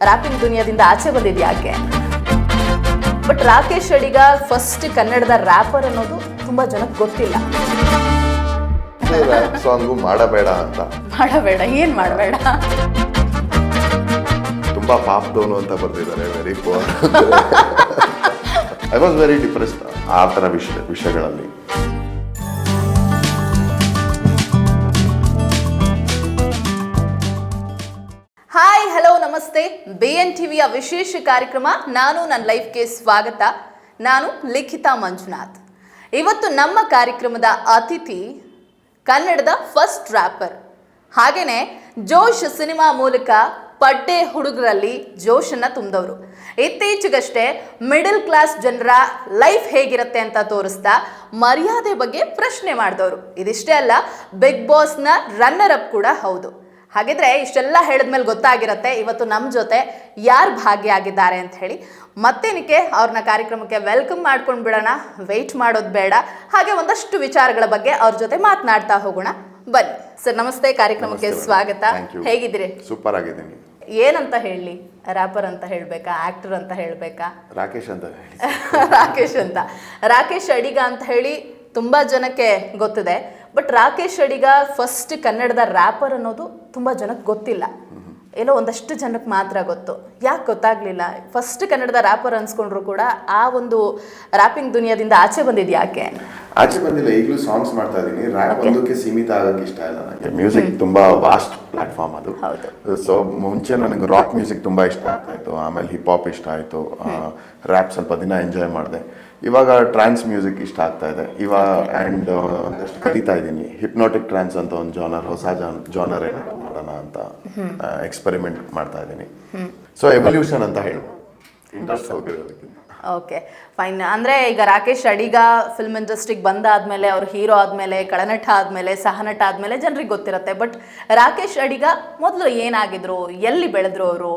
Wrapping ದುನಿಯಾದಿಂದ ಆಚೆ ಬಂದಿದ್ ಯಾಕೆ? ಬಟ್ ರಾಕೇಶ್ ಅಡಿಗ ಫಸ್ಟ್ ಕನ್ನಡದ ರ್ಯಾಪರ್ ಅನ್ನೋದು ತುಂಬಾ ಜನಕ್ಕೆ ಗೊತ್ತಿಲ್ಲ. ಸಾಂಗು ಮಾಡಬೇಡ ಅಂತ. ಮಾಡಬೇಡ ಏನ್ ಮಾಡಬೇಡ? ತುಂಬಾ ಡೋನು ಅಂತ ಬರ್ತಿದ್ದಾರೆ very poor I was very depressed ಆ ಥರ ವಿಷಯ ವಿಷಯಗಳಲ್ಲಿ. ಹಾಯ್ ಹಲೋ ನಮಸ್ತೆ. ಬಿ ಎನ್ ಟಿವಿಯ ವಿಶೇಷ ಕಾರ್ಯಕ್ರಮ ನಾನು, ನನ್ನ ಲೈಫ್ಗೆ ಸ್ವಾಗತ. ನಾನು ಲಿಖಿತಾ ಮಂಜುನಾಥ್. ಇವತ್ತು ನಮ್ಮ ಕಾರ್ಯಕ್ರಮದ ಅತಿಥಿ ಕನ್ನಡದ ಫಸ್ಟ್ ರ್ಯಾಪರ್ ಹಾಗೆಯೇ ಜೋಶ್ ಸಿನಿಮಾ ಮೂಲಕ ಪಡ್ಡೆ ಹುಡುಗರಲ್ಲಿ ಜೋಶನ್ನು ತುಂಬಿದವರು. ಇತ್ತೀಚೆಗಷ್ಟೇ ಮಿಡಲ್ ಕ್ಲಾಸ್ ಜನರ ಲೈಫ್ ಹೇಗಿರುತ್ತೆ ಅಂತ ತೋರಿಸ್ತಾ ಮರ್ಯಾದೆ ಬಗ್ಗೆ ಪ್ರಶ್ನೆ ಮಾಡಿದವರು. ಇದಿಷ್ಟೇ ಅಲ್ಲ ಬಿಗ್ ಬಾಸ್ನ ರನ್ನರ್ ಅಪ್ ಕೂಡ ಹೌದು. ಹಾಗಿದ್ರೆ ಇಷ್ಟೆಲ್ಲ ಹೇಳಿದ್ಮೇಲೆ ಗೊತ್ತಾಗಿರುತ್ತೆ. ಇವತ್ತು ನಮ್ಮ ಜೊತೆ ಯಾರು ಭಾಗಿಯಾಗಿದ್ದಾರೆ ಅಂತ ಹೇಳಿ. ಮತ್ತೇನಕ್ಕೆ ಅವ್ರನ್ನ ಕಾರ್ಯಕ್ರಮಕ್ಕೆ ವೆಲ್ಕಮ್ ಮಾಡ್ಕೊಂಡು ಬಿಡೋಣ ವೆಯ್ಟ್ ಮಾಡೋದು ಬೇಡ. ಹಾಗೆ ಒಂದಷ್ಟು ವಿಚಾರಗಳ ಬಗ್ಗೆ ಅವ್ರ ಜೊತೆ ಮಾತನಾಡ್ತಾ ಹೋಗೋಣ. ಬನ್ನಿ. ಸರ್ ನಮಸ್ತೆ. ಕಾರ್ಯಕ್ರಮಕ್ಕೆ ಸ್ವಾಗತ. ಹೇಗಿದ್ದೀರಿ? ಸೂಪರ್ ಆಗಿದ್ದೀನಿ. ಏನಂತ ಹೇಳಿ? ರ್ಯಾಪರ್ ಅಂತ ಹೇಳ್ಬೇಕಾ? ಆಕ್ಟರ್ ಅಂತ ಹೇಳ್ಬೇಕಾ? ರಾಕೇಶ್ ಅಂತ ಹೇಳಿ. ರಾಕೇಶ್ ಅಂತ. ರಾಕೇಶ್ ಅಡಿಗ ಅಂತ ಹೇಳಿ ತುಂಬಾ ಜನಕ್ಕೆ ಗೊತ್ತಿದೆ. ಬಟ್ ರಾಕೇಶ್ ಅಡಿಗ ಫಸ್ಟ್ ಕನ್ನಡದ ರ್ಯಾಪರ್ ಅನ್ನೋದು ತುಂಬ ಜನಕ್ಕೆ ಗೊತ್ತಿಲ್ಲ. ಏನೋ ಒಂದಷ್ಟು ಜನಕ್ಕೆ ಮಾತ್ರ ಗೊತ್ತು. ಯಾಕೆ ಗೊತ್ತಾಗ್ಲಿಲ್ಲ? ಫಸ್ಟ್ ಕನ್ನಡದ ರ್ಯಾಪರ್ ಅನ್ಸ್ಕೊಂಡ್ರು ಕೂಡ ಆ ಒಂದು ರ್ಯಾಪಿಂಗ್ ದುನಿಯಾದಿಂದ ಆಚೆ ಬಂದಿದ್ ಯಾಕೆ? ಆಚೆ ಬಂದಿಲ್ಲ ಈಗಲೂ ಸಾಂಗ್ಸ್ ಮಾಡ್ತಾ ಇದ್ದೀನಿ. ರ್ಯಾಪ್ ಒಂದಕ್ಕೆ ಸೀಮಿತ ಆಗಕ್ಕೆ ಇಷ್ಟ ಇಲ್ಲ ನನಗೆ ಮ್ಯೂಸಿಕ್ ತುಂಬಾ ವಾಸ್ಟ್ ಪ್ಲಾಟ್ಫಾರ್ಮ್ ಅದು. ಹೌದು. ಸೊ ಮುಂಚೆ ನನಗೆ ರಾಕ್ ಮ್ಯೂಸಿಕ್ ತುಂಬಾ ಇಷ್ಟ ಆಗ್ತಾ ಇತ್ತು. ಆಮೇಲೆ ಹಿಪ್ ಹಾಪ್ ಇಷ್ಟ ಆಯಿತು. ರ್ಯಾಪ್ ಸ್ವಲ್ಪ ದಿನ ಎಂಜಾಯ್ ಮಾಡಿದೆ. ಇವಾಗ ಟ್ರಾನ್ಸ್ ಮ್ಯೂಸಿಕ್ ಇಷ್ಟ ಆಗ್ತಾ ಇದೆ. ಇವಾಗ ಆ್ಯಂಡ್ ಒಂದಷ್ಟು ಕಲಿತಾ ಇದ್ದೀನಿ. ಹಿಪ್ನೋಟಿಕ್ ಟ್ರಾನ್ಸ್ ಅಂತ ಒಂದು ಜಾನರ್ ಹೊಸ ಜಾನ್ ಜಾನರ್ ಏನಾದ್ರು ಮಾಡೋಣ ಅಂತ ಎಕ್ಸ್ಪೆರಿಮೆಂಟ್ ಮಾಡ್ತಾ ಇದ್ದೀನಿ. ಸೊ ಎವಲ್ಯೂಷನ್ ಅಂತ ಹೇಳಿ ಇಂಟ್ರೆಸ್ಟ್ ಓಕೆ ಫೈನ್ ಅಂದ್ರೆ ಈಗ ರಾಕೇಶ್ ಅಡಿಗ ಫಿಲ್ಮ್ ಇಂಡಸ್ಟ್ರಿಗೆ ಬಂದಾದ್ಮೇಲೆ ಅವ್ರು ಹೀರೋ ಆದ್ಮೇಲೆ ಕಳನಟ ಆದ್ಮೇಲೆ ಸಹನಟ ಆದ್ಮೇಲೆ ಜನರಿಗೆ ಗೊತ್ತಿರುತ್ತೆ. ಬಟ್ ರಾಕೇಶ್ ಅಡಿಗ ಮೊದಲು ಏನಾಗಿದ್ರು? ಎಲ್ಲಿ ಬೆಳೆದ್ರು ಅವರು?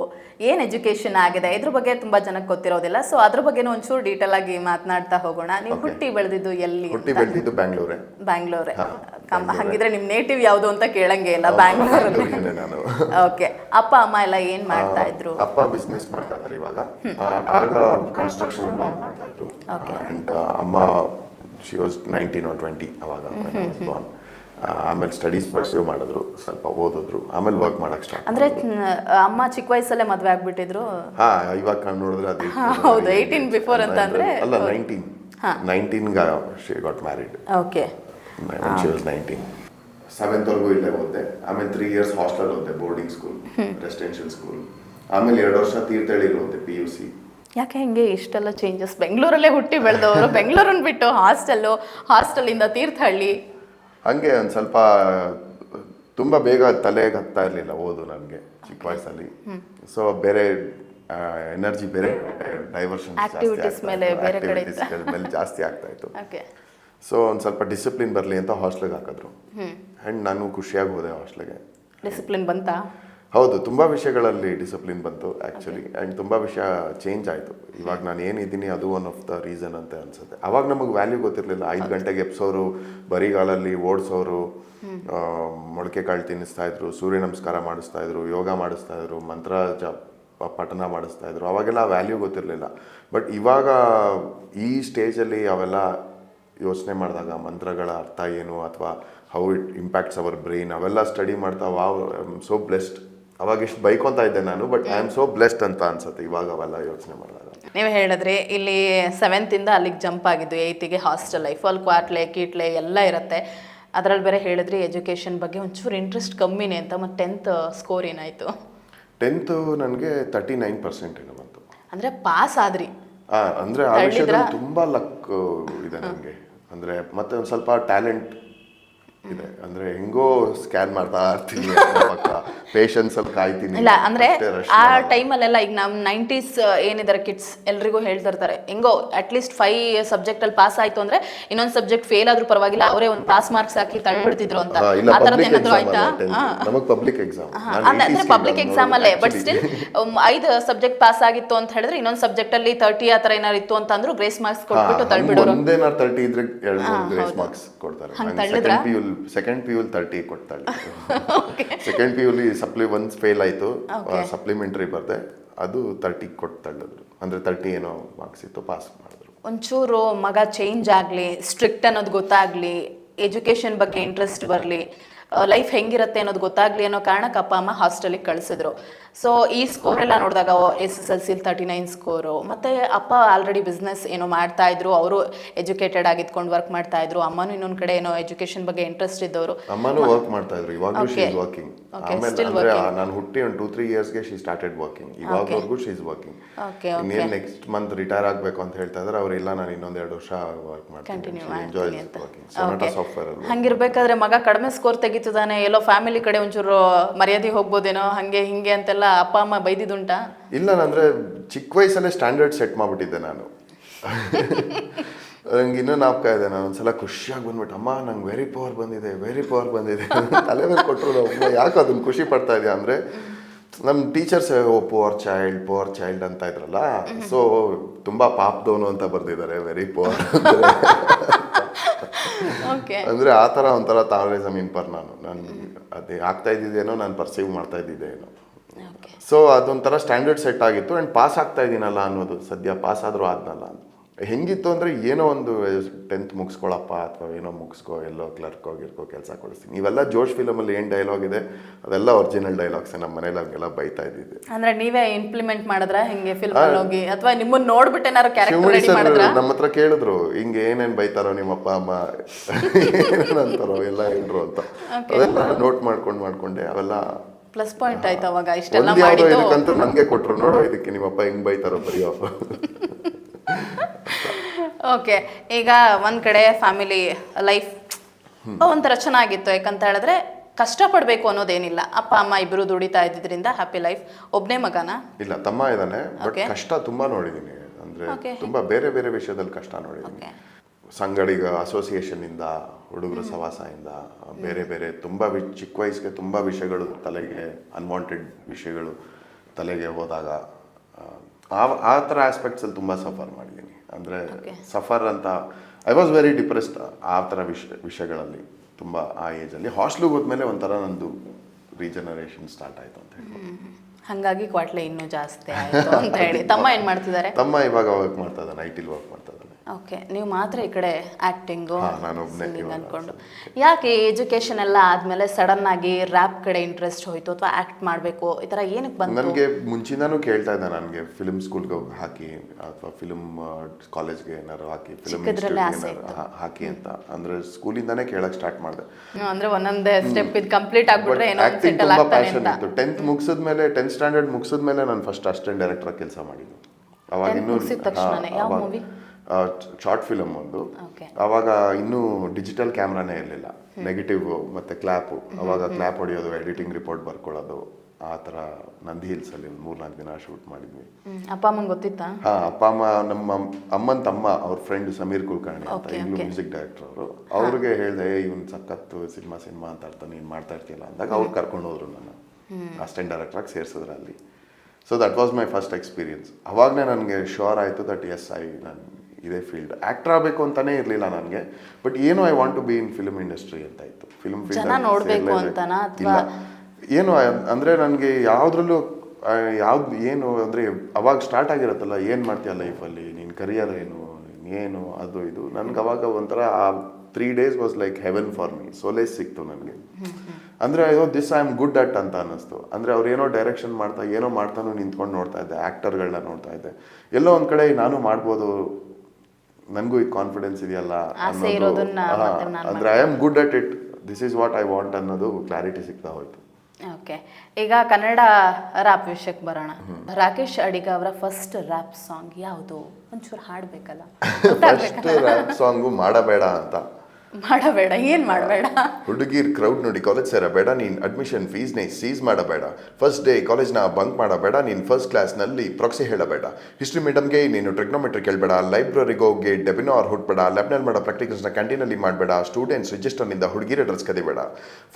ಏನು ಎಜುಕೇಶನ್ ಆಗಿದೆ? ಇದ್ರ ಬಗ್ಗೆ ತುಂಬಾ ಜನಕ್ಕೆ ಗೊತ್ತಿರೋದಿಲ್ಲ. ಸೊ ಅದ್ರ ಬಗ್ಗೆನೂ ಒಂಚೂರು ಡೀಟೇಲ್ ಆಗಿ ಮಾತನಾಡ್ತಾ ಹೋಗೋಣ. ನೀವು ಹುಟ್ಟಿ ಬೆಳೆದಿದ್ದು ಎಲ್ಲಿ ಹುಟ್ಟಿ ಬೆಳೆದಿದ್ದು ಬ್ಯಾಂಗ್ಳೂರೇ ಬ್ಯಾಂಗ್ಳೂರೇ ಬ್ಯಾಂಗ್ಳೂರೇ. ಹಂಗಿದ್ರೆ ನಿಮ್ ನೇಟಿವ್ ಯಾವುದು ಅಂತ ಕೇಳಂಗೆ ಇಲ್ಲ ಬ್ಯಾಂಗ್ಳೂರಲ್ಲಿ ನಾನು. ಓಕೆ ಅಪ್ಪ ಅಮ್ಮ ಎಲ್ಲ ಏನ್ ಮಾಡ್ತಾ ಇದ್ರು? ಅಪ್ಪ ಬಿಸ್ನೆಸ್ ಮಾಡ್ತಾ ಇದ್ದಾರೆ ಇವಾಗ. ಕನ್ಸ್ಟ್ರಕ್ಷನ್ ಮಾಡ್ತಾ ಆ್ಯಂಡ್ ಅಮ್ಮ she was nineteen or twenty ಅವಾಗ ಬಾನ್ ಆಮೇಲೆ ಸ್ಟಡೀಸ್ ಪರ್ಸ್ಯೂ ಮಾಡಿದ್ರು ಸ್ವಲ್ಪ ಓದಿದ್ರು. ಆಮೇಲೆ ವರ್ಕ್ ಮಾಡಕ್ ಸ್ಟಾರ್ಟ್ ಅಂದ್ರೆ ಅಮ್ಮ ಚಿಕ್ಕ ವಯಸ್ಸಲ್ಲೇ ಮದುವೆ ಆಗ್ಬಿಟ್ಟಿದ್ರು? ಹಾ ಇವಾಗ ನೋಡಿದ್ರೆ ಅದು ಹೌದು, 18 ಬಿಫೋರ್ ಅಂತ ಅಂದ್ರೆ ಅಲ್ಲ. Nineteen. ನೈನ್ಟೀನ್ಗೆ she got married okay she was nineteen ಸೆವೆಂತ್ವರೆಗೂ ಇಲ್ಲೇ ಓದಿದೆ. ಆಮೇಲೆ ತ್ರೀ ಇಯರ್ಸ್ ಹಾಸ್ಟೆಲ್ ಓದಿದೆ ಬೋರ್ಡಿಂಗ್ ಸ್ಕೂಲ್ ರೆಸಿಡೆನ್ಷಿಯಲ್ ಸ್ಕೂಲ್ ಆಮೇಲೆ ಎರಡು ವರ್ಷ ತೀರ್ಥಹಳ್ಳಿ ಓದಿದೆ ಪಿ ಯು ಸಿ ಯಾಕೆ ಹಿಂಗೆ ಇಷ್ಟೆಲ್ಲ ಚೇಂಜಸ್ ಬೆಂಗಳೂರಲ್ಲೇ ಹುಟ್ಟಿ ಬೆಳೆದವರು ಬೆಂಗಳೂರನ್ನು ಬಿಟ್ಟು ಹಾಸ್ಟೆಲ್ಲು ಹಾಸ್ಟೆಲಿಂದ ತೀರ್ಥಹಳ್ಳಿ. ಹಂಗೆ ಒಂದು ಸ್ವಲ್ಪ ತುಂಬ ಬೇಗ ತಲೆಗೆ ಹತ್ತಾ ಇರಲಿಲ್ಲ ಓದು ನನಗೆ ಚಿಕ್ಕ ವಯಸ್ಸಲ್ಲಿ. ಸೊ ಬೇರೆ ಎನರ್ಜಿ ಬೇರೆ ಡೈವರ್ಷನ್ ಆಕ್ಟಿವಿಟೀಸ್ ಮೇಲೆ ಬೇರೆ ಕಡೆ? ಮೇಲೆ ಜಾಸ್ತಿ ಆಗ್ತಾ ಇತ್ತು. ಸೊ ಒಂದು ಸ್ವಲ್ಪ ಡಿಸಿಪ್ಲಿನ್ ಬರಲಿ ಅಂತ ಹಾಸ್ಟ್ಲಿಗೆ ಹಾಕಿದ್ರು. ಆ್ಯಂಡ್ ನಾನು ಖುಷಿಯಾಗಿ ಹೋದೆ ಹಾಸ್ಟ್ಲಿಗೆ ಡಿಸಿಪ್ಲಿನ್ ಬಂತಾ? ಹೌದು ತುಂಬ ವಿಷಯಗಳಲ್ಲಿ ಡಿಸಿಪ್ಲಿನ್ ಬಂತು ಆ್ಯಕ್ಚುಲಿ ಆ್ಯಂಡ್ ತುಂಬ ವಿಷಯ ಚೇಂಜ್ ಆಯಿತು. ಇವಾಗ ನಾನು ಏನಿದ್ದೀನಿ ಅದು ಒನ್ ಆಫ್ ದ ರೀಸನ್ ಅಂತ ಅನ್ಸುತ್ತೆ. ಅವಾಗ ನಮಗೆ ವ್ಯಾಲ್ಯೂ ಗೊತ್ತಿರಲಿಲ್ಲ. ಐದು ಗಂಟೆಗೆ ಎಪ್ಸೋರು ಬರಿಗಾಲಲ್ಲಿ ಓಡಿಸೋರು ಮೊಳಕೆ ಕಾಳು ತಿನ್ನಿಸ್ತಾ ಇದ್ರು ಸೂರ್ಯ ನಮಸ್ಕಾರ ಮಾಡಿಸ್ತಾ ಇದ್ರು ಯೋಗ ಮಾಡಿಸ್ತಾ ಇದ್ರು ಮಂತ್ರ ಜ ಪಠನ ಮಾಡಿಸ್ತಾ ಇದ್ರು. ಅವಾಗೆಲ್ಲ ವ್ಯಾಲ್ಯೂ ಗೊತ್ತಿರಲಿಲ್ಲ. ಬಟ್ ಇವಾಗ ಈ ಸ್ಟೇಜಲ್ಲಿ ಅವೆಲ್ಲ ಯೋಚನೆ ಮಾಡಿದಾಗ ಮಂತ್ರಗಳ ಅರ್ಥ ಏನು ಅಥವಾ how it impacts our brain ಅವೆಲ್ಲ ಸ್ಟಡಿ ಮಾಡ್ತಾ wow I am so blessed ಅವಾಗ ಇಷ್ಟು ಬೈಕೊಂತ ಇದ್ದೆ ನಾನು but I am so blessed ಅಂತ ಅನ್ಸುತ್ತೆ ಇವಾಗ ಅವೆಲ್ಲ ಯೋಚನೆ ಮಾಡಿದಾಗ. ನೀವು ಹೇಳಿದ್ರೆ ಇಲ್ಲಿ ಸೆವೆಂತಿಂದ ಅಲ್ಲಿಗೆ ಜಂಪ್ ಆಗಿದ್ದು ಏಯ್ತಿಗೆ ಹಾಸ್ಟೆಲ್ ಲೈಫ್ ಅಲ್ಲಿ ಕ್ವಾಟ್ಲೆ ಕೀಟ್ಲೆ ಎಲ್ಲ ಇರುತ್ತೆ. ಅದರಲ್ಲಿ ಬೇರೆ ಹೇಳಿದ್ರಿ ಎಜುಕೇಷನ್ ಬಗ್ಗೆ ಒಂಚೂರು ಇಂಟ್ರೆಸ್ಟ್ ಕಮ್ಮಿನೇ ಅಂತ ಮತ್ತು ಟೆಂತ್ ಸ್ಕೋರ್ ಏನಾಯಿತು? ಟೆಂತ್ ನನಗೆ ತರ್ಟಿ ನೈನ್ ಪರ್ಸೆಂಟ್ ಏನೋ ಬಂತು. ಅಂದರೆ ಪಾಸ್ ಆದ್ರಿ. ಆ, ಅಂದ್ರೆ ಆ? ವಿಷಯದಲ್ಲಿ ತುಂಬಾ ಲಕ್ ಇದೆ ನನಗೆ. ಅಂದರೆ ಮತ್ತೆ ಒಂದು ಸ್ವಲ್ಪ ಟ್ಯಾಲೆಂಟ್ ಇದೆ. ಅಂದ್ರೆ ಹೆಂಗೋ ಸ್ಕ್ಯಾನ್ ಮಾಡ್ತಾ ಇರ್ತೀನಿ ಪೇಷನ್ಸ್ ಅಲ್ಲಿ ಕಾಯ್ತೀನಿ. ಇಲ್ಲ ಅಂದ್ರೆ ಆ. ಟೈಮಲ್ಲೆಲ್ಲ ಈಗ ನಮ್ಮ ನೈಂಟೀಸ್ ಏನಿದ್ದಾರೆ ಕಿಡ್ಸ್ ಎಲ್ರಿಗೂ ಹೇಳ್ತಿರ್ತಾರೆ. ಹೆಂಗೋ ಅಟ್ಲೀಸ್ಟ್ ಫೈವ್ ಸಬ್ಜೆಕ್ಟ್ ಅಲ್ಲಿ ಪಾಸ್ ಆಯ್ತು ಅಂದ್ರೆ ಇನ್ನೊಂದು ಸಬ್ಜೆಕ್ಟ್ ಫೇಲ್ ಆದ್ರೂ ಪರವಾಗಿಲ್ಲ ಅವರೇ ಒಂದು ಪಾಸ್ ಮಾರ್ಕ್ಸ್ ಹಾಕಿ ತಳ್ಬಿಡ್ತಿದ್ರು ಅಂತ. ಆ ಥರದ್ದು ಏನಾದ್ರು ಆಯ್ತಾ? ನಮಗೆ ಪಬ್ಲಿಕ್ ಎಕ್ಸಾಮ್ ಅಂದ್ರೆ ಪಬ್ಲಿಕ್ ಎಕ್ಸಾಮ್ ಅಲ್ಲೇ ಬಟ್ ಸ್ಟಿಲ್ ಐದು ಸಬ್ಜೆಕ್ಟ್ ಪಾಸ್ ಆಗಿತ್ತು ಅಂತ ಹೇಳಿದ್ರೆ ಇನ್ನೊಂದು ಸಬ್ಜೆಕ್ಟ್ ಅಲ್ಲಿ ತರ್ಟಿ ಆ ತರ ಏನಾರು ಇತ್ತು ಅಂತ ಅಂದ್ರು ಗ್ರೇಸ್ ಮಾರ್ಕ್ಸ್ ಕೊಟ್ಬಿಟ್ಟು ತಳ್ಬಿಡೋರು. ಒಂದೇ ನಾ ತರ್ಟಿ ಇದ್ರೆ ಎರಡು ಗ್ರೇಸ್ ಮಾರ್ಕ್ಸ್ ಕೊಡ್ತಾರೆ. ಹಂಗ್ ತಳ್ಳಿದ್ರಾ? ಸೆಕೆಂಡ್ ಪಿ ಯು ತರ್ಟಿ ಕೊಡ್ತಾಳೆ ಸೆಕೆಂಡ್ ಪಿ ಯುಲಿ ಸಪ್ಲಿ ಒಂದು ಫೇಲ್ ಆಯಿತು ಸಪ್ಲಿಮೆಂಟ್ರಿ ಬರ್ದೆ ಅದು ತರ್ಟಿ ಕೊಟ್ಟು ತಳ್ಳಿದ್ರು ಅಂದರೆ ತರ್ಟಿ ಏನೋ ಮಾರ್ಕ್ಸ್ ಇತ್ತು ಪಾಸ್ ಮಾಡಿದ್ರು. ಒಂಚೂರು ಮಗ ಚೇಂಜ್ ಆಗಲಿ ಸ್ಟ್ರಿಕ್ಟ್ ಅನ್ನೋದು ಗೊತ್ತಾಗಲಿ ಎಜುಕೇಷನ್ ಬಗ್ಗೆ ಇಂಟ್ರೆಸ್ಟ್ ಬರಲಿ ಲೈಫ್ ಹೆಂಗಿರುತ್ತೆ ಅನ್ನೋದು ಗೊತ್ತಾಗ್ಲಿ ಅನ್ನೋ ಕಾರಣಕ್ಕೆ ಅಪ್ಪ ಅಮ್ಮ ಹಾಸ್ಟೆಲಿಗೆ ಕಳಿಸಿದ್ರು. ಸೊ ಈ ಸ್ಕೋರ್ ಎಲ್ಲ ನೋಡಿದಾಗ ಎಸ್ ಎಸ್ ಎಲ್ ಸಿಲಿ ತರ್ಟಿ ನೈನ್ ಸ್ಕೋರು ಮತ್ತು ಅಪ್ಪ ಆಲ್ರೆಡಿ ಬಿಸ್ನೆಸ್ ಏನೋ ಮಾಡ್ತಾ ಇದ್ರು. ಅವರು ಎಜುಕೇಟೆಡ್ ಆಗಿದ್ಕೊಂಡು ವರ್ಕ್ ಮಾಡ್ತಾ ಇದ್ರು. ಅಮ್ಮನೂ ಇನ್ನೊಂದು ಕಡೆ ಏನೋ ಎಜುಕೇಷನ್ ಬಗ್ಗೆ ಇಂಟ್ರೆಸ್ಟ್ ಇದ್ದವರು. ಅಮ್ಮನೂ ವರ್ಕ್ ಮಾಡ್ತಾ ಇದ್ರು. ಇವಾಗಲೂ ಶಿ. ಇಸ್ ವರ್ಕಿಂಗ್ ಆಮೇಲೆ ನಾನು ಹುಟ್ಟಿ ಒಂದು ಟೂ ತ್ರೀ ಇಯರ್ಸ್ಗೆ ಶಿ ಸ್ಟಾರ್ಟೆಡ್ ವರ್ಕಿಂಗ್ ಇವಾಗವರೆಗೂ ಶಿ ಇಸ್ ವರ್ಕಿಂಗ್ ಓಕೆ ಇನ್ನೇನು ನೆಕ್ಸ್ಟ್ ಮಂತ್ ರಿಟೈರ್ ಆಗಬೇಕು ಅಂತ ಹೇಳ್ತಾ ಇದ್ದಾರೆ ಅವ್ರು ಇಲ್ಲ ನಾನು ಇನ್ನೊಂದು ಎರಡು ವರ್ಷ ವರ್ಕ್ ಮಾಡ್ತೀನಿ. ಹಂಗಿರ್ಬೇಕಾದ್ರೆ ಮಗ ಕಡಿಮೆ ಸ್ಕೋರ್ ತೆಗಿತಿದ್ದಾನೆ ಎಲ್ಲೋ ಫ್ಯಾಮಿಲಿ ಕಡೆ ಒಂಚೂರು ಮರ್ಯಾದೆ ಹೋಗ್ಬೋದೇನೋ ಹಂಗೆ ಹಿಂಗೆ ಅಂತೆಲ್ಲ ಅಪ್ಪ ಅಮ್ಮ ಬೈದಿದ್ದುಂಟಾ? ಇಲ್ಲ ಅಂದ್ರೆ ಚಿಕ್ಕ ವಯಸ್ಸಲ್ಲೇ ಸ್ಟ್ಯಾಂಡರ್ಡ್ ಸೆಟ್ ಮಾಡ್ಬಿಟ್ಟಿದ್ದೆ ನಾನು. ನಂಗೆ ಇನ್ನೂ ನಾಪ್ಕ ಇದೆ ನಾನು ಒಂದ್ಸಲ ಖುಷಿಯಾಗಿ ಬಂದ್ಬಿಟ್ಟು ಅಮ್ಮ ನಂಗೆ ವೆರಿ ಪವರ್ ಬಂದಿದೆ ವೆರಿ ಪವರ್ ಬಂದಿದೆ. ತಲೆ ಮೇಲೆ ಕೊಟ್ಟರು ಅಮ್ಮ ಯಾಕೆ ಅದನ್ನ ಖುಷಿ ಪಡ್ತಾ ಇದೆಯಾ? ಅಂದರೆ ನಮ್ಮ teachers oh poor child poor child ಅಂತ ಇದ್ರಲ್ಲ ಸೊ ತುಂಬ ಪಾಪ್ದವನು ಅಂತ ಬರ್ದಿದ್ದಾರೆ ವೆರಿ ಪೋರ್ ಓಕೆ ಅಂದರೆ ಆ ಥರ ಒಂಥರ ತಾವರಿಸಮ್ ಜಮೀನ್ ಪರ್ ನಾನು. ನಾನು ಅದೇ ಆಗ್ತಾ ಇದ್ದಿದ್ದೇನೋ ನಾನು ಪರ್ಸೀವ್ ಮಾಡ್ತಾ ಇದ್ದಿದ್ದೇನೋ. ಸೊ ಅದೊಂಥರ ಸ್ಟ್ಯಾಂಡರ್ಡ್ ಸೆಟ್ ಆಗಿತ್ತು ಆ್ಯಂಡ್ ಪಾಸ್ ಆಗ್ತಾ ಇದ್ದೀನಲ್ಲ ಅನ್ನೋದು. ಸದ್ಯ ಪಾಸ್ ಆದರೂ ಆದ್ನಲ್ಲ. ಅಂತ ಹೆಂಗಿತ್ತು ಅಂದರೆ ಏನೋ ಒಂದು ಟೆಂತ್ ಮುಗಿಸ್ಕೊಳಪ್ಪ ಅಥವಾ ಏನೋ ಮುಗಿಸ್ಕೋ ಎಲ್ಲೋ ಕ್ಲರ್ಕ್ ಹೋಗಿರ್ಕೋ ಕೆಲಸ ಕೊಡಿಸ್ತೀನಿ. ಇವೆಲ್ಲ ಜೋಶ್ ಫಿಲಮಲ್ಲಿ ಏನು ಡೈಲಾಗ್ ಇದೆ? ಅದೆಲ್ಲ ಒರಿಜಿನಲ್ ಡೈಲಾಗ್ಸ್ ನಮ್ಮ ಮನೇಲಿ ಅವ್ರಿಗೆಲ್ಲ ಬೈತಾ ಇದ್ದಿದ್ದೆ. ಅಂದ್ರೆ ನೀವೇ ಇಂಪ್ಲಿಮೆಂಟ್ ಮಾಡಿದ್ರೆ ಹಿಂಗೆ ಫಿಲ್ಮ್ ಹೋಗಿ? ಅಥವಾ ನಿಮ್ಮನ್ನ ನೋಡ್ಬಿಟ್ಟು ಏನಾರು ಕ್ಯಾರೆಕ್ಟರ್ ಸರ್ ನಮ್ಮ ಹತ್ರ ಕೇಳಿದ್ರು ಹಿಂಗೆ ಏನೇನು ಬೈತಾರೋ ನಿಮ್ಮ ಅಪ್ಪ ಅಮ್ಮ ಏನೇನು ಅಂತಾರೋ ಎಲ್ಲ ಹೇಳಿದ್ರು ಅಂತ. ಅದೆಲ್ಲ ನೋಟ್ ಮಾಡ್ಕೊಂಡು ಮಾಡ್ಕೊಂಡೆ ಅವೆಲ್ಲ ಪ್ಲಸ್ ಪಾಯಿಂಟ್ ಆಯ್ತು ಅವಾಗ ಇಷ್ಟೆಲ್ಲ ಒಂದು ಯಾವುದೋ ಮಾಡಿದ್ದು. ಇದಕ್ಕಂತ ನನಗೆ ಕೊಟ್ರು ನೋಡೋ ಇದಕ್ಕೆ ನಿಮ್ಮಪ್ಪ ಹೆಂಗ್ ಬೈತಾರೋ ಬರೆಯೋ ಓಕೆ ಈಗ ಒಂದ್ ಕಡೆ ಫ್ಯಾಮಿಲಿ ಲೈಫ್ ಒಂಥರ ಚೆನ್ನಾಗಿತ್ತು ಯಾಕಂತ ಹೇಳಿದ್ರೆ ಕಷ್ಟಪಡಬೇಕು ಅನ್ನೋದೇನಿಲ್ಲ. ಅಪ್ಪ ಅಮ್ಮ ಇಬ್ಬರು ದುಡಿತಾ ಇದ್ದಿದ್ರಿಂದ ಹ್ಯಾಪಿ ಲೈಫ್ ಒಬ್ಬನೇ ಮಗನ? ಇಲ್ಲ ತಮ್ಮ ಇದ್ದಾನೆ ಬಟ್ Okay. ಕಷ್ಟ ತುಂಬಾ ನೋಡಿದೀನಿ. ಅಂದ್ರೆ Okay. ತುಂಬಾ ಬೇರೆ ಬೇರೆ ವಿಷಯದಲ್ಲಿ ಕಷ್ಟ ನೋಡಿದೀನಿ. ಸಂಗಡಿಗ ಅಸೋಸಿಯೇಷನ್ ಇಂದ ಹುಡುಗರ ಸವಾಸ ಇಂದ ಬೇರೆ ಬೇರೆ ತುಂಬಾ ವಿ- ಚಿಕ್ಕ ವಯಸ್ಸಿಗೆ ತುಂಬಾ ವಿಷಯಗಳು ತಲೆಗೆ ಅನ್ವಾಂಟೆಡ್ ವಿಷಯಗಳು ತಲೆಗೆ ಹೋದಾಗ ಆ, ಆ ಥರ ಆಸ್ಪೆಕ್ಟ್ಸ್ ಅಲ್ಲಿ ತುಂಬಾ ಸಫರ್ ಮಾಡಿದ್ದೀನಿ. ಅಂದ್ರೆ ಸಫರ್ ಅಂತ ಐ ವಾಸ್ ವೆರಿ ಡಿಪ್ರೆಸ್ಡ್ ಆ ಥರ ವಿಷಯ ವಿಷಯಗಳಲ್ಲಿ ತುಂಬಾ ಆ ಏಜಲ್ಲಿ ಹಾಸ್ಟ್ಲಿಗೆ ಹೋದ್ಮೇಲೆ ಒಂಥರ ನಂದು ರೀಜನರೇಷನ್ ಸ್ಟಾರ್ಟ್ ಆಯ್ತು ಅಂತ ಹೇಳಿ ಹಂಗಾಗಿ ಕ್ವಾಟ್ಲೆ ಇನ್ನೂ ಜಾಸ್ತಿ ಆಯ್ತು ಅಂತ ಹೇಳಿ. ತಮ್ಮ ಏನು ಮಾಡ್ತಿದ್ದಾರೆ? ತಮ್ಮ ಇವಾಗ ವರ್ಕ್ ಮಾಡ್ತಾ ಇದ್ದಾನೆ ಐ ಟಿಲಿ ವರ್ಕ್ ಓಕೆ ನೀವು ಮಾತ್ರ ಈ ಕಡೆ ಆಕ್ಟಿಂಗು ಹಾ, ನಾನು ಇವಾಗ ಅನ್ಕೊಂಡು. ಯಾಕೆ ಎಜುಕೇಷನ್ ಎಲ್ಲ ಆದಮೇಲೆ ಸಡನ್ ಆಗಿ ರ್ಯಾಪ್ ಕಡೆ ಇಂಟ್ರೆಸ್ಟ್ ಹೋಯ್ತು ಅಥವಾ ಆಕ್ಟ್ ಮಾಡಬೇಕು ಈ ಥರ ಏನಕ್ಕೆ ಬಂತು? ನನಗೆ ಮುಂಚಿಂದನೂ ಕೇಳ್ತಾ ಇದ್ದ ನನಗೆ ಫಿಲ್ಮ್ ಸ್ಕೂಲ್ಗೆ ಹಾಕಿ ಅಥವಾ ಫಿಲ್ಮ್ ಕಾಲೇಜ್ಗೆ ಏನಾರು ಹಾಕಿ ಫಿಲ್ಮ್ ಚಿಕ್ಕದ್ರಲ್ಲೇ ಆಸೆ ಹಾಕಿ ಅಂತ. ಅಂದ್ರೆ ಸ್ಕೂಲಿಂದಾನೇ ಕೇಳಕ್ ಸ್ಟಾರ್ಟ್ ಮಾಡಿದೆ. ಅಂದ್ರೆ ಒಂದೊಂದೇ ಸ್ಟೆಪ್ ಇದು ಕಂಪ್ಲೀಟ್ ಆಗ್ಬಿಟ್ರೆ ಏನೋ ಒಂದು ಆಕ್ಟಿಂಗ್ ಸೆಟಲ್ ತುಂಬಾ ಆಗ್ತಾನೆ ಪ್ಯಾಷನ್ ಅಂತ. ಇತ್ತು. ಟೆಂತ್ ಮುಗಿಸಿದ್ಮೇಲೆ ಟೆಂತ್ ಸ್ಟ್ಯಾಂಡರ್ಡ್ ಮುಗಿಸಿದ್ಮೇಲೆ ನಾನು ಫಸ್ಟ್ ಅಸಿಸ್ಟೆಂಟ್ ಡೈರೆಕ್ಟರ್ ಕೆಲಸ ಮಾಡಿದ್ದು. ಅವಾಗ 10th ಇನ್ನೂ ತಕ್ಷಣನೇ? ಯಾವ movie? ಶಾರ್ಟ್ ಫಿಲಮ್ ಒಂದು. ಅವಾಗ ಇನ್ನೂ ಡಿಜಿಟಲ್ ಕ್ಯಾಮ್ರಾನೇ ಇರಲಿಲ್ಲ. ನೆಗೆಟಿವ್ ಮತ್ತೆ ಕ್ಲಾಪು ಅವಾಗ ಕ್ಲಾಪ್ ಹೊಡೆಯೋದು ಎಡಿಟಿಂಗ್ ರಿಪೋರ್ಟ್ ಬರ್ಕೊಳ್ಳೋದು ಆ ಥರ ನಂದಿ ಹಿಲ್ಸಲ್ಲಿ ಮೂರ್ನಾಲ್ಕು ದಿನ ಶೂಟ್ ಮಾಡಿದ್ವಿ. ಅಪ್ಪ ಅಮ್ಮಂಗೆ ಗೊತ್ತಿತ್ತಾ? ಹಾ ಅಪ್ಪ ಅಮ್ಮ ನಮ್ಮ ಅಮ್ಮನ ತಮ್ಮ ಅವ್ರ ಫ್ರೆಂಡ್ ಸಮೀರ್ ಕುಲಕರ್ಣಿ ಅಂತ ಈಗಲೂ ಮ್ಯೂಸಿಕ್ ಡೈರೆಕ್ಟರ್ ಅವರು. ಅವ್ರಿಗೆ ಹೇಳಿದೆ ಇವ್ನು ಸಖತ್ತು ಸಿನಿಮಾ ಸಿನಿಮಾ ಅಂತ ಅರ್ಥ ನೀನು ಮಾಡ್ತಾ ಇರ್ತೀಯಲ್ಲ ಅಂದಾಗ ಅವ್ರು ಕರ್ಕೊಂಡು ಹೋದ್ರು ನನ್ನ ಅಸಿಸ್ಟೆಂಟ್ ಡೈರೆಕ್ಟ್ರಾಗಿ ಸೇರ್ಸಿದ್ರು ಅಲ್ಲಿ so that was my first experience ಅವಾಗಲೇ ನನಗೆ ಶೋರ್ ಆಯಿತು ದಟ್ ಎಸ್ ಐ ನಾನು ಇದೇ ಫೀಲ್ಡ್ ಆಕ್ಟರ್ ಆಗಬೇಕು ಅಂತಾನೆ ಇರಲಿಲ್ಲ ನನಗೆ ಬಟ್ ಏನು I want to be in film industry ಅಂತ ಇತ್ತು. ಫಿಲ್ಮ್ ಫೀಲ್ಡ್ ಇಲ್ಲ. ಏನು ಅಂದರೆ ನನಗೆ ಯಾವುದ್ರಲ್ಲೂ ಯಾವ್ದು ಏನು ಅಂದ್ರೆ ಅವಾಗ ಸ್ಟಾರ್ಟ್ ಆಗಿರತ್ತಲ್ಲ ಏನು ಮಾಡ್ತೀಯ ಲೈಫಲ್ಲಿ ನಿನ್ನ ಕರಿಯರ್ ಏನು? ಏನು? ಅದು ಇದು. ನನಗೆ ಅವಾಗ ಒಂಥರ ಆ three days was like heaven for me solace ಸಿಕ್ತು ನನಗೆ. ಅಂದ್ರೆ ಅಯ್ಯೋ this I am good at ಅಂತ ಅನ್ನಿಸ್ತು. ಅಂದ್ರೆ ಅವ್ರು ಏನೋ ಡೈರೆಕ್ಷನ್ ಮಾಡ್ತಾ ಏನೋ ಮಾಡ್ತಾನೋ ನಿಂತ್ಕೊಂಡು ನೋಡ್ತಾ ಇದ್ದೆ ಆ್ಯಕ್ಟರ್ಗಳನ್ನ ನೋಡ್ತಾ ಇದ್ದೆ. ಎಲ್ಲೋ ಒಂದು ಕಡೆ ನಾನು ಮಾಡ್ಬೋದು ನನಗೂ ಈ ಕಾನ್ಫಿಡೆನ್ಸ್ ಇದೆಯಲ್ಲ ಆಸೆ ಇರೋದನ್ನ ಹಾ, ಮತ್ತೆ ನಾನ್ ಅಂದ್ರೆ I am good at it this is what I want ಅನ್ನೋದು ಕ್ಲಾರಿಟಿ ಸಿಗ್ತಾ ಹೋಯ್ತು. ಓಕೆ ಈಗ ಕನ್ನಡ ರಾಪ್ ವಿಷಯಕ್ಕೆ ಬರೋಣ. ರಾಕೇಶ್ ಅಡಿಗ ಅವರ ಫಸ್ಟ್ ರ್ಯಾಪ್ ಸಾಂಗ್ ಯಾವುದು? ಒಂಚೂರು ಹಾಡಬೇಕಲ್ಲ. ಫಸ್ಟ್ ರ್ಯಾಪ್ ಸಾಂಗು ಮಾಡಬೇಡ ಅಂತ. ಮಾಡಬೇಡ ಏನು ಮಾಡಬೇಡ? ಹುಡುಗಿರ್ ಕ್ರೌಡ್ ನೋಡಿ ಕಾಲೇಜ್ ಸೇರಬೇಡ ನೀನು ಅಡ್ಮಿಷನ್ ಫೀಸ್ನೇ ಸೀಸ್ ಮಾಡಬೇಡ. ಫಸ್ಟ್ ಡೇ ಕಾಲೇಜ್ನ ಬಂಕ್ ಮಾಡಬೇಡ ನೀನು ಫಸ್ಟ್ ಕ್ಲಾಸ್ನಲ್ಲಿ ಪ್ರಾಕ್ಸಿ ಹೇಳಬೇಡ. ಹಿಸ್ಟ್ರಿ ಮೇಡಮ್ಗೆ ನೀನು ಟ್ರಿಗ್ನೋಮೆಟ್ರಿ ಕೇಳಬೇಡ ಲೈಬ್ರರಿಗೆ ಹೋಗಿ ಡೆಬಿನೋ ಅವ್ರು ಹುಟ್ಬೇಡ ಲ್ಯಾಬ್ನಲ್ಲಿ ಮಾಡೋ ಪ್ರಾಕ್ಟಿಕಲ್ಸ್ನ ಕ್ಯಾಂಟೀನಲ್ಲಿ ಮಾಡಬೇಡ ಸ್ಟೂಡೆಂಟ್ಸ್ ರಿಜಿಸ್ಟರ್ನಿಂದ ಹುಡುಗಿರ ಡ್ರೆಸ್ ಕದಿಬೇಡ.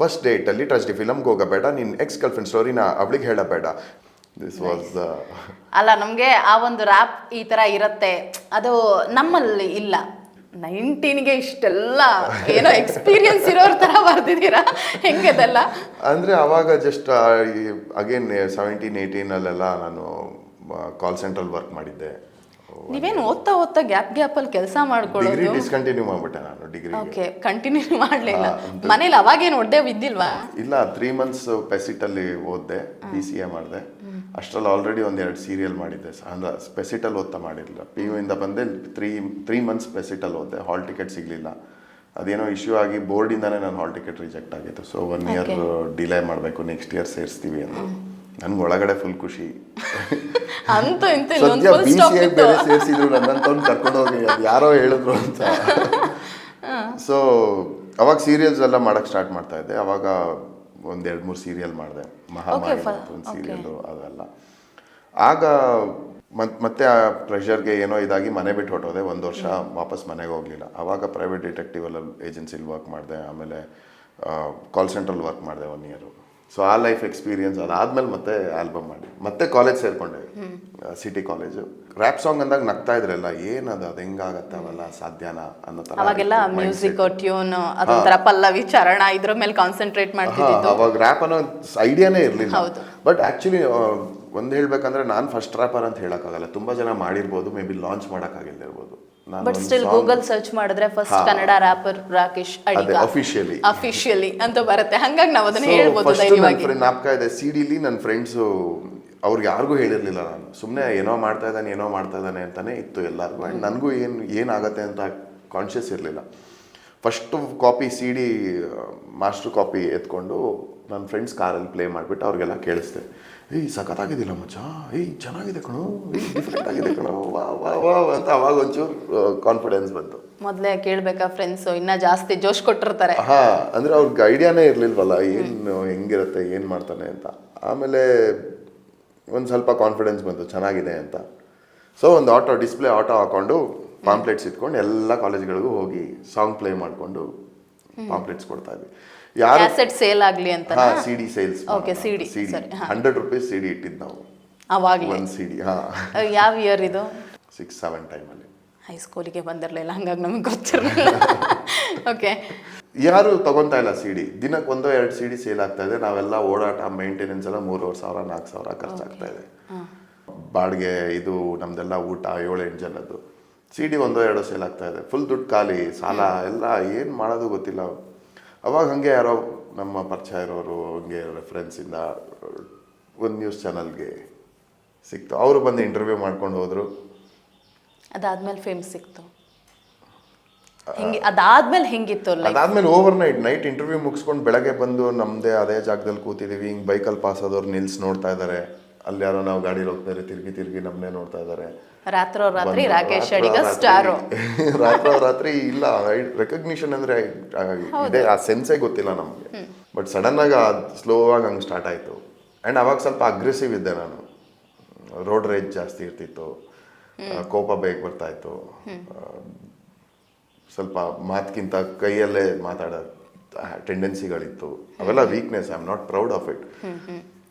ಫಸ್ಟ್ ಡೇ ಟಲ್ಲಿ ಟ್ರಾಜಿಡಿ ಫಿಲಮ್ಗೆ ಹೋಗಬೇಡ ನೀನು ಎಕ್ಸ್ ಗರ್ಲ್ ಫ್ರೆಂಡ್ ಸ್ಟೋರಿನ ಅವಳಿಗೆ ಹೇಳಬೇಡ. ದಿಸ್ ವಾಸ್ ಅಲ್ಲ ನಮಗೆ ಆ ಒಂದು ರ್ಯಾಪ್ ಈ ಥರ ಇರುತ್ತೆ. ಅದು ನಮ್ಮಲ್ಲಿ ಇಲ್ಲ. ನೈನ್ಟೀನ್ಗೆ ಇಷ್ಟೆಲ್ಲ ಏನೋ ಎಕ್ಸ್ಪೀರಿಯನ್ಸ್ ಇರೋರ್ ತರ ಬರ್ದಿದ್ದೀರಾ? ಹೆಂಗದೆಲ್ಲ? ಅಂದರೆ ಅವಾಗ ಜಸ್ಟ್ ಅಗೇನ್ ಸೆವೆಂಟೀನ್ ಏಯ್ಟೀನಲ್ಲೆಲ್ಲ ನಾನು ಕಾಲ್ ಸೆಂಟ್ರಲ್ಲಿ ವರ್ಕ್ ಮಾಡಿದ್ದೆ. ನೀವೇನು ಓದ್ತಾ ಓದ್ತಾ ಗ್ಯಾಪ್ ಗ್ಯಾಪ್ ಅಲ್ಲಿ ಕೆಲಸ ಡಿಗ್ರಿ ಮಾಡ್ಕೊಳ್ಳೋದು ಡಿಸ್ಕಂಟಿನ್ಯೂ ಮಾಡ್ಬಿಟ್ಟೆ ನಾನು ಡಿಗ್ರಿ ಓಕೆ ಕಂಟಿನ್ಯೂ ಮಾಡ್ಲಿಲ್ಲ. ಮನೇಲಿ ಅವಾಗೇನು ಒಡ್ಡೆ ಬಿದ್ದಿಲ್ವಾ? ಇಲ್ಲ ತ್ರೀ ಮಂತ್ಸ್ ಪೆಸಿಟಲ್ಲಿ ಓದಿದೆ ಬಿ ಸಿ ಎ ಮಾಡಿದೆ. ಅಷ್ಟರಲ್ಲಿ ಆಲ್ರೆಡಿ ಒಂದು ಎರಡು ಸೀರಿಯಲ್ ಮಾಡಿದ್ದೆ. ಅಂದ್ರೆ ಸ್ಪೆಸಿಟಲ್ ಓದ್ತಾ ಮಾಡಿರಲಿಲ್ಲ. ಪಿ ಯು ಇಂದ ಬಂದೆ ತ್ರೀ ತ್ರೀ ಮಂತ್ಸ್ ಸ್ಪೆಸಿಟಲ್ ಓದಿದೆ ಹಾಲ್ ಟಿಕೆಟ್ ಸಿಗಲಿಲ್ಲ. ಅದೇನೋ ಇಶ್ಯೂ ಆಗಿ ಬೋರ್ಡಿಂದಾನೇ ನಾನು ಹಾಲ್ ಟಿಕೆಟ್ ರಿಜೆಕ್ಟ್ ಆಗಿತ್ತು ಸೊ ಒನ್ ಇಯರ್ ಡಿಲೇ ಮಾಡಬೇಕು ನೆಕ್ಸ್ಟ್ ಇಯರ್ ಸೇರಿಸ್ತೀವಿ ಅಂತ. ನನ್ಗೆ ಒಳಗಡೆ ಫುಲ್ ಖುಷಿ. ಸದ್ಯ ಬಿ ಸಿ ಇತ್ತು ಬೇರೆ ಸೇರಿಸಿದ್ರು ನನ್ನಂತವ್ನು ಕರ್ಕೊಂಡು ಹೋಗಿ ಅದು ಯಾರೋ ಹೇಳಿದ್ರು ಅಂತ. ಸೊ ಅವಾಗ ಸೀರಿಯಲ್ಸ್ ಎಲ್ಲ ಮಾಡೋಕ್ಕೆ ಸ್ಟಾರ್ಟ್ ಮಾಡ್ತಾ ಇದ್ದೆ. ಅವಾಗ ಒಂದ್ ಎರಡ್ ಮೂರು ಸೀರಿಯಲ್ ಮಾಡಿದೆ. ಮಹಾಮಾರಿ ಒಂದು ಸೀರಿಯಲ್ಲು ಅದೆಲ್ಲ. ಆಗ ಮತ್ ಮತ್ತೆ ಆ ಪ್ರೆಷರ್ಗೆ ಏನೋ ಇದಾಗಿ ಮನೆ ಬಿಟ್ಟು ಹೊಟ್ಟೋದೆ ಒಂದು ವರ್ಷ ವಾಪಸ್ ಮನೆಗೆ ಹೋಗಲಿಲ್ಲ. ಆವಾಗ ಪ್ರೈವೇಟ್ ಡಿಟೆಕ್ಟಿವ್ ಅಲ್ಲಿ ಏಜೆನ್ಸಿಲಿ ವರ್ಕ್ ಮಾಡಿದೆ. ಆಮೇಲೆ ಕಾಲ್ ಸೆಂಟ್ರಲ್ಲಿ ವರ್ಕ್ ಮಾಡಿದೆ ಒನ್ ಇಯರು ಸೊ ಆ ಲೈಫ್ ಎಕ್ಸ್ಪೀರಿಯನ್ಸ್ ಅದಾದ್ಮೇಲೆ ಮತ್ತೆ ಆಲ್ಬಮ್ ಮಾಡಿ. ಮತ್ತೆ ಕಾಲೇಜ್ ಸೇರ್ಕೊಂಡೆ. ಸಿಟಿ ಕಾಲೇಜು ರ್ಯಾಪ್ ಸಾಂಗ್ ಅಂದಾಗ ನಗ್ತಾ ಇದ್ರಲ್ಲ ಏನದು ಅದು? ಹೆಂಗಾಗತ್ತೆ ಅವೆಲ್ಲ ಸಾಧ್ಯನಾ ಅನ್ನೋ ಥರ ಅವಾಗೆಲ್ಲ ಮ್ಯೂಸಿಕ್ ಟ್ಯೂನ್ ಅದೊಂಥರ ಪಲ್ಲವಿ ಚರಣ ಇದ್ರ ಮೇಲೆ ಕಾನ್ಸಂಟ್ರೇಟ್ ಹಾ, ಅವಾಗ ರ್ಯಾಪ್ ಅನ್ನೋ ಐಡಿಯಾನೇ ಇರಲಿಲ್ಲ. ಬಟ್ ಆಕ್ಚುಲಿ ಒಂದು ಹೇಳಬೇಕಂದ್ರೆ ನಾನು ಫಸ್ಟ್ ರ್ಯಾಪರ್ ಅಂತ ಹೇಳಕ್ಕಾಗಲ್ಲ. ತುಂಬಾ ಜನ ಮಾಡಿರ್ಬೋದು ಮೇ ಬಿ ಲಾಂಚ್ ಮಾಡೋಕ್ಕಾಗಿಲ್ದಿರ್ಬೋದು. ಬಟ್ ಸ್ಟಿಲ್ ಗೂಗಲ್ ಸರ್ಚ್ ಮಾಡಿದ್ರೆ first Kannada rapper Rakesh Adiga officially officially ಅಂತ ಬರುತ್ತೆ. ಹಂಗಾಗಿ ನಾವು ಅದನ್ನ ಹೇಳ್ಬೋದು ಧೈರ್ಯವಾಗಿ ನಾಪ್ಕ ಇದೆ. ಸಿಡಿಲಿ ನನ್ನ ಫ್ರೆಂಡ್ಸ್ ಅವ್ರಿಗೆ ಯಾರಿಗೂ ಹೇಳಿರಲಿಲ್ಲ ನಾನು. ಸುಮ್ಮನೆ ಏನೋ ಮಾಡ್ತಾ ಇದ್ದಾನೆ ಏನೋ ಮಾಡ್ತಾ ಇದ್ದಾನೆ ಅಂತಾನೆ ಇತ್ತು ಎಲ್ಲರಿಗೂ. ಆ್ಯಂಡ್ ನನಗೂ ಏನು ಏನಾಗುತ್ತೆ ಅಂತ ಕಾನ್ಷಿಯಸ್ ಇರಲಿಲ್ಲ. First copy C D master copy ಎತ್ಕೊಂಡು ನನ್ನ ಫ್ರೆಂಡ್ಸ್ ಕಾರಲ್ಲಿ ಪ್ಲೇ ಮಾಡಿಬಿಟ್ಟು ಅವ್ರಿಗೆಲ್ಲ ಕೇಳಿಸ್ದೆ. ಏಯ್ ಸಖತ್ತಾಗಿದ್ದಿಲ್ಲ ಮಚ್ಚ. ಏಯ್ ಚೆನ್ನಾಗಿದೆ ಕಣೋ. ಏಯ್ ಡಿಫ್ರೆಂಟ್ ಆಗಿದೆ ಕಣೋ. ವಾ ವಾ ವಾ ಅಂತ ಅವಾಗ ಒಂಚೂರು ಕಾನ್ಫಿಡೆನ್ಸ್ ಬಂತು. ಮೊದಲೇ ಕೇಳಬೇಕಾ ಫ್ರೆಂಡ್ಸ್ ಇನ್ನೂ ಜಾಸ್ತಿ ಜೋಶ್ ಕೊಟ್ಟಿರ್ತಾರೆ. ಹಾಂ ಅಂದರೆ ಅವ್ರಿಗೆ ಐಡಿಯಾನೇ ಇರಲಿಲ್ವಲ್ಲ ಏನು ಹೆಂಗಿರುತ್ತೆ ಏನು ಮಾಡ್ತಾನೆ ಅಂತ. ಆಮೇಲೆ ಒಂದು ಸ್ವಲ್ಪ ಕಾನ್ಫಿಡೆನ್ಸ್ ಬಂತು ಚೆನ್ನಾಗಿದೆ ಅಂತ. ಸೊ ಒಂದು ಆಟೋ ಡಿಸ್ಪ್ಲೇ ಆಟೋ ಹಾಕೊಂಡು ಪಾಂಪ್ಲೆಟ್ಸ್ ಇಟ್ಕೊಂಡು ಎಲ್ಲ ಕಾಲೇಜ್ಗಳಿಗೂ ಹೋಗಿ ಸಾಂಗ್ ಪ್ಲೇ ಮಾಡಿಕೊಂಡು ಪಾಂಪ್ಲೆಟ್ಸ್ ಕೊಡ್ತಾ ಇದ್ವಿ. ಯಾರು ಅಸೆಟ್ ಸೇಲ್ ಆಗಲಿ ಅಂತ ಹಾ C D sales okay CD, C D ರೂಪಾಯಿ ಹಾ. ಹಂಡ್ರೆಡ್ ರುಪೀಸ್ ಸಿ ಡಿ ಇಟ್ಟಿದ್ದು ನಾವು. ಅವಾಗಲೇ? ಒಂದು ಸಿ ಡಿ ಹಾ. ಯಾವ ಇಯರ್ ಇದು? ಸಿಕ್ಸ್ ಸೆವೆನ್ ಟೈಮಲ್ಲಿ ಹೈಸ್ಕೂಲಿಗೆ ಬಂದಿರಲಿಲ್ಲ ಹಂಗಾಗಿ ನಮಗೆ ಗೊತ್ತಿರಲಿಲ್ಲ. ಓಕೆ ಯಾರು ತಗೊಂತಾ ಇಲ್ಲ ಸಿಡಿ ದಿನಕ್ಕೆ ಒಂದೋ ಎರಡು ಸಿಡಿ ಸೇಲ್ ಆಗ್ತಾ ಇದೆ. ನಾವೆಲ್ಲ ಓಡಾಟ ಮೇಂಟೆನೆನ್ಸ್ ಎಲ್ಲ ಮೂರುವರೆ ಸಾವಿರ ನಾಲ್ಕು ಸಾವಿರ ಖರ್ಚಾಗ್ತಾ ಇದೆ. ಬಾಡಿಗೆ ಇದು ನಮ್ದೆಲ್ಲ ಊಟ ಏಳು ಎಂಟು ಜನದ್ದು. ಸಿ ಡಿ ಒಂದೋ ಎರಡೋ ಸೇಲ್ ಆಗ್ತಾ ಇದೆ. ಫುಲ್ ದುಡ್ಡು ಖಾಲಿ ಸಾಲ ಎಲ್ಲ ಏನು ಮಾಡೋದು ಗೊತ್ತಿಲ್ಲ. ಅವಾಗ ಹಾಗೆ ಯಾರೋ ನಮ್ಮ ಪರಿಚಯ ಇರೋರು ಹಂಗೆ ರೆಫರೆನ್ಸಿಂದ ಒಂದು ನ್ಯೂಸ್ ಚಾನಲ್ಗೆ ಸಿಕ್ತು. ಅವರು ಬಂದು ಇಂಟರ್ವ್ಯೂ ಮಾಡ್ಕೊಂಡು ಹೋದರು. ಅದಾದ್ಮೇಲೆ ಫೇಮ್ ಸಿಕ್ತು. ಹಿಂಗೆ ಅದಾದ್ಮೇಲೆ ಹೆಂಗಿತ್ತು ಅದಾದ್ಮೇಲೆ ಓವರ್ ನೈಟ್ ನೈಟ್ ಇಂಟರ್ವ್ಯೂ ಮುಗಿಸ್ಕೊಂಡು ಬೆಳಗ್ಗೆ ಬಂದು ನಮ್ಮದೇ ಅದೇ ಜಾಗದಲ್ಲಿ ಕೂತಿದ್ದೀವಿ ಹಿಂಗೆ ಬೈಕಲ್ಲಿ ಪಾಸ್ ಆದವ್ರು ನಿಲ್ಸ್ ನೋಡ್ತಾ ಇದ್ದಾರೆ ಅಲ್ಲಿ ಯಾರೋ ನಾವು ಗಾಡಿಲಿ ಹೋಗ್ತಾ ತಿರ್ಗಿ ತಿರುಗಿ ತಿರುಗಿ ನಮ್ಮನ್ನೇ ನೋಡ್ತಾ ಇದ್ದಾರೆ ರಾತ್ರೋ ರಾತ್ರಿ ರಾಕೇಶ್ ಅಡಿಗ ಸ್ಟಾರು ರಾತ್ರೋ ರಾತ್ರಿ ಇಲ್ಲ ರೆಕಗ್ನಿಷನ್ ಅಂದ್ರೆ ಇದೆ ಆ ಸೆನ್ಸೇ ಗೊತ್ತಿಲ್ಲ ನಮಗೆ. ಬಟ್ ಸಡನ್ ಆಗಿ ಸ್ಲೋ ಆಗಿ ಹಂಗೆ ಸ್ಟಾರ್ಟ್ ಆಯ್ತು. ಅಂಡ್ ಅವಾಗ ಸ್ವಲ್ಪ ಅಗ್ರೆಸಿವ್ ಇದ್ದೆ ನಾನು. ರೋಡ್ ರೇಜ್ ಜಾಸ್ತಿ ಇರ್ತಿತ್ತು. ಕೋಪ ಬೇಗ ಬರ್ತಾ ಇತ್ತು. ಸ್ವಲ್ಪ ಮಾತ್ಕಿಂತ ಕೈಯಲ್ಲೇ ಮಾತಾಡೋ ಟೆಂಡೆನ್ಸಿಗಳಿತ್ತು ಅವೆಲ್ಲ weakness I am not proud of it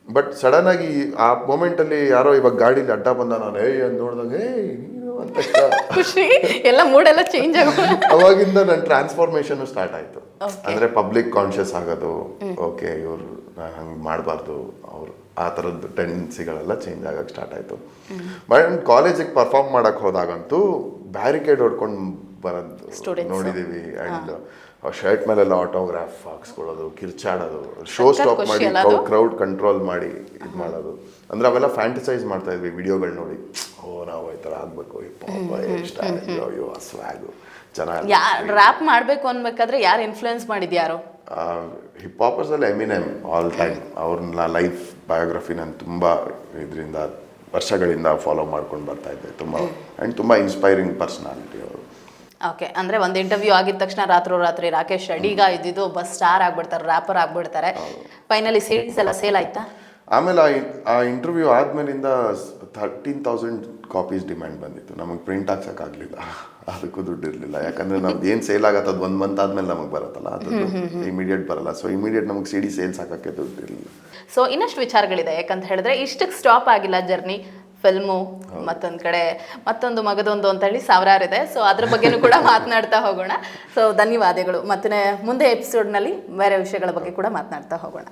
but sudden ಆಗಿ ಆ ಮೂಮೆಂಟಲ್ಲಿ ಅಲ್ಲಿ ಯಾರೋ ಇವಾಗ ಗಾಡಿಲಿ ಅಡ್ಡ ಬಂದ ನಾನು ಏಯ್ ಅಂತ ನೋಡಿದಾಗ ಏಯ್ ನೀನು ಅಂತ ಖುಷಿ. ಎಲ್ಲ ಮೂಡೆಲ್ಲ ಚೇಂಜ್ ಅವಾಗಿಂದ ನನ್ನ ಟ್ರಾನ್ಸ್ಫಾರ್ಮೇಶನ್ ಸ್ಟಾರ್ಟ್ ಆಯ್ತು. ಅಂದ್ರೆ ಪಬ್ಲಿಕ್ ಕಾನ್ಶಿಯಸ್ ಆಗೋದು ಓಕೆ ಇವ್ರು ಹಂಗೆ ಮಾಡಬಾರ್ದು. ಅವ್ರು ಆ ಥರದ್ದು ಟೆಂಡೆನ್ಸಿಗಳೆಲ್ಲ ಚೇಂಜ್ ಆಗಕ್ಕೆ ಸ್ಟಾರ್ಟ್ ಆಯಿತು. ಬಟ್ ಕಾಲೇಜಿಗೆ ಪರ್ಫಾರ್ಮ್ ಮಾಡೋಕ್ಕೆ ಹೋದಾಗಂತೂ ಬ್ಯಾರಿಕೇಡ್ ಹೊಡ್ಕೊಂಡು ಬರೋದು ನೋಡಿದ್ದೀವಿ ನೋಡಿದೀವಿ ಅಂಡ್ ಶರ್ಟ್ ಮೇಲೆಲ್ಲ ಆಟೋಗ್ರಾಫ್ ಹಾಕ್ಸ್ಕೊಳ್ಳೋದು ಕಿರ್ಚಾಡೋದು ಶೋ ಸ್ಟಾಪ್ ಮಾಡಿ ಕ್ರೌಡ್ ಕಂಟ್ರೋಲ್ ಮಾಡಿ ಇದು ಮಾಡೋದು. ಅಂದ್ರೆ ಅವೆಲ್ಲ ಫ್ಯಾಂಟಿಸೈಸ್ ಮಾಡ್ತಾ ಇದ್ವಿ ವಿಡಿಯೋಗಳು ನೋಡಿ. ಓ ನಾವು ಈ ಥರ ಆಗಬೇಕು ಅಯ್ಯೋ ಸ್ವ್ಯಾಗು ಚೆನ್ನಾಗಿ ಯಾರ್ ರ್ಯಾಪ್ ಮಾಡಬೇಕು ಅನ್ಬೇಕಾದ್ರೆ ಯಾರು ಇನ್ಫ್ಲುಯೆನ್ಸ್ ಮಾಡಿದ್ಯಾರು? ಹಿಪ್ ಹಾಪರ್ಸಲ್ಲಿ ಎಮಿನೆಮ್ ಆಲ್ ಟೈಮ್ ಅವ್ರನ್ನ ಲೈಫ್ ಬಯೋಗ್ರಫಿ ನಾನು ತುಂಬ ಇದರಿಂದ ವರ್ಷಗಳಿಂದ ಫಾಲೋ ಮಾಡ್ಕೊಂಡು ಬರ್ತಾ ಇದ್ದೆ. ತುಂಬ ಆ್ಯಂಡ್ ತುಂಬ ಇನ್ಸ್ಪೈರಿಂಗ್ ಪರ್ಸನಾಲಿಟಿ ಅವರು. ಓಕೆ ಅಂದ್ರೆ ಒಂದು ಇಂಟರ್ವ್ಯೂ ಆಗಿದ ತಕ್ಷಣ ರಾತ್ರೋ ರಾತ್ರಿ ರಾಕೇಶ್ ಅಡಿಗ ಇದ್ದಿದ್ದು ಬಸ್ ಸ್ಟಾರ್ ಆಗ್ಬಿಡ್ತಾರೆ ರ್ಯಾಪರ್ ಆಗ್ಬಿಡ್ತಾರೆ. ಫೈನಲಿ ಸೇಲ್ಸ್ ಎಲ್ಲ ಸೇಲ್ ಆಯ್ತಾ? ಆಮೇಲೆ ಆ ಆ ಇಂಟರ್ವ್ಯೂ ಆದ್ಮೇಲಿಂದ ಥರ್ಟೀನ್ ತೌಸಂಡ್ ಕಾಪೀಸ್ ಡಿಮ್ಯಾಂಡ್ ಬಂದಿತ್ತು. ನಮಗೆ ಪ್ರಿಂಟ್ ಹಾಕ್ಸೋಕ್ಕಾಗಲಿಲ್ಲ. ಅದಕ್ಕೂ ದುಡ್ಡು ಇರಲಿಲ್ಲ ಯಾಕಂದ್ರೆ ನಮ್ದು ಏನು ಸೇಲ್ ಆಗತ್ತೆ ಅದು ಒಂದು ಮಂತ್ ಆದಮೇಲೆ ನಮಗೆ ಬರುತ್ತಲ್ಲ ಅದು ಇಮಿಡಿಯೇಟ್ ಬರಲ್ಲ. ಸೊ ಇಮಿಡಿಯೇಟ್ ನಮಗೆ ಸಿ ಡಿ ಸೇಲ್ಸ್ ಹಾಕೋಕ್ಕೆ ದುಡ್ಡು ಇರಲಿಲ್ಲ ಸೊ ಇನ್ನಷ್ಟು ವಿಚಾರಗಳಿದೆ. ಯಾಕಂತ ಹೇಳಿದ್ರೆ ಇಷ್ಟಕ್ಕೆ ಸ್ಟಾಪ್ ಆಗಿಲ್ಲ ಜರ್ನಿ ಫಿಲ್ಮು ಮತ್ತೊಂದು ಕಡೆ ಮತ್ತೊಂದು ಮಗದೊಂದು ಅಂತ ಹೇಳಿ ಸಾವಿರಾರು ಇದೆ ಸೊ ಅದ್ರ ಬಗ್ಗೆನೂ ಕೂಡ ಮಾತನಾಡ್ತಾ ಹೋಗೋಣ. ಸೊ ಧನ್ಯವಾದಗಳು. ಮತ್ತೆ ಮುಂದೆ ಎಪಿಸೋಡ್ನಲ್ಲಿ ಬೇರೆ ವಿಷಯಗಳ ಬಗ್ಗೆ ಕೂಡ ಮಾತನಾಡ್ತಾ ಹೋಗೋಣ.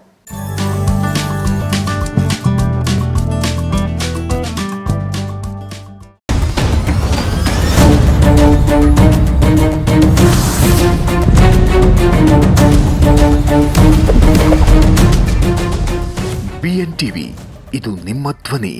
ಬಿಎನ್ ಟಿವಿ ಇದು ನಿಮ್ಮ ಧ್ವನಿ.